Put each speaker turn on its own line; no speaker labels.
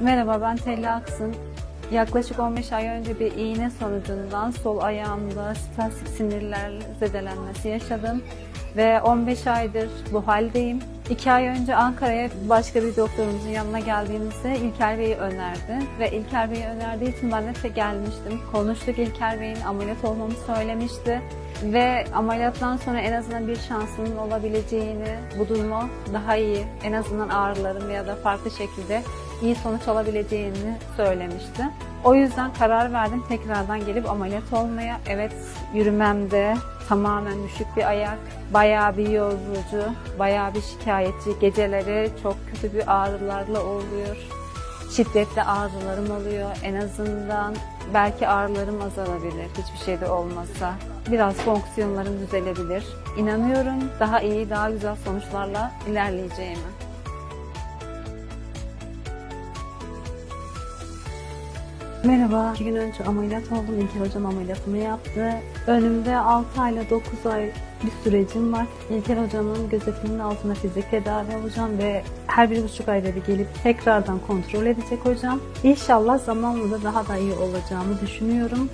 Merhaba ben Telli Aksın. Yaklaşık 15 ay önce bir iğne sonucundan sol ayağımda spastik sinirler zedelenmesi yaşadım. Ve 15 aydır bu haldeyim. 2 ay önce Ankara'ya başka bir doktorumuzun yanına geldiğimizde İlker Bey'i önerdi. Ve İlker Bey'i önerdiği için ben de gelmiştim. Konuştuk İlker Bey'in ameliyat olmamı söylemişti. Ve ameliyattan sonra en azından bir şansının olabileceğini, bu durumu daha iyi, en azından ağrılarım ya da farklı şekilde iyi sonuç alabileceğini söylemişti. O yüzden karar verdim tekrardan gelip ameliyat olmaya. Evet yürümemde tamamen düşük bir ayak, bayağı bir yorucu, bayağı bir şikayetçi. Geceleri çok kötü bir ağrılarla oluyor. Şiddetli ağrılarım oluyor. En azından belki ağrılarım azalabilir hiçbir şey de olmasa. Biraz fonksiyonlarım düzelebilir. İnanıyorum daha iyi, daha güzel sonuçlarla ilerleyeceğime. Merhaba. İki gün önce ameliyat oldum. İlker hocam ameliyatımı yaptı. Önümde 6 ayla 9 ay bir sürecim var. İlker hocamın gözetiminin altında fizik tedavi olacağım ve her bir buçuk ayda bir gelip tekrardan kontrol edecek hocam. İnşallah zamanla da daha da iyi olacağımı düşünüyorum.